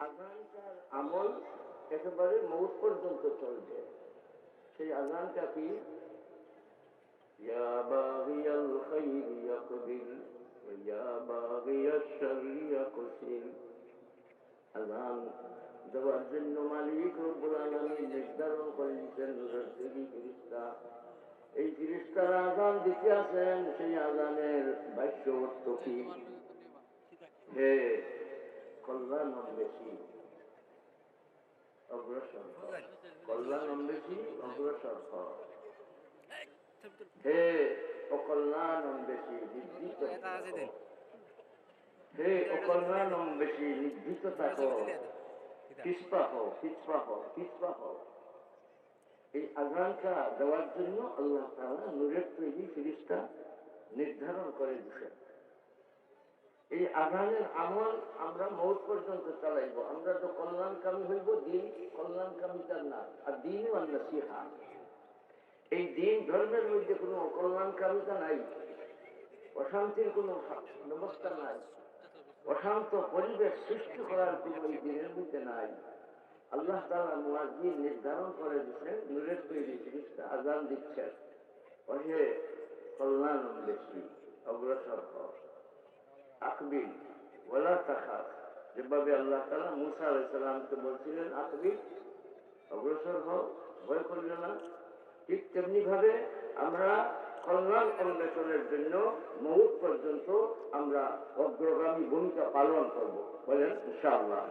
আজানটার আমল একেবারে মৌত পর্যন্ত চলবে সেই আজানটা কি يا باغي الخير يقبل ويا باغي الشر يقسم আজান দেওয়ার জন্য মালিক রব্বুল আলামিন নির্ধারণ করে দিচ্ছেন রসুলি ফিরিস্তা এই ফিরিস্তারা আজান দিতে আছেন সেই আজানের বাক্য অর্থ কি বেশি। অগ্রসর কল্যাণ অগ্রসর হে অকল্যাণ বেশি নির্দিষ্ট হে অকল্যাণ নির্দিষ্ট থাকো। হও হও হও। এই আজানটা দেওয়ার জন্য আল্লাহ তাআলা নূরের তৈরি ফিরিস্তা নির্ধারণ করে দিচ্ছেন এই আজানের আমল আমরা মৌত পর্যন্ত চালাইব। আমরা তো কল্যাণকামী হইব, দিন কল্যাণকামিতার না। আর দিনও আল্লাহ সিহা এই দিন ধর্মের মধ্যে কোনো অকল্যাণকামিতা নাই। অশান্তির কোনো ব্যবস্থা নাই। অশান্ত পরিবেশ সৃষ্টি করার কোনো এই দিনের মধ্যে নাই। আল্লাহ তালা মুয়াজ্জিন নির্ধারণ করে দিচ্ছেন নূরের তৈরি জিনিসটা আজান দিচ্ছেন। ওহে কল্যাণ বেশি, অগ্রসর হও। আকবিল ওলা তাহা যেভাবে আল্লাহ তালা মুসা আলাইসাল্লামকে বলছিলেন আকবিল অগ্রসর হোক ভয় করিল না। ঠিক তেমনি ভাবে আমরা কল্যাণ অন্বেষণের জন্য মৌত পর্যন্ত আমরা অগ্রগামী ভূমিকা পালন করব, বলেন ইনশাআল্লাহ।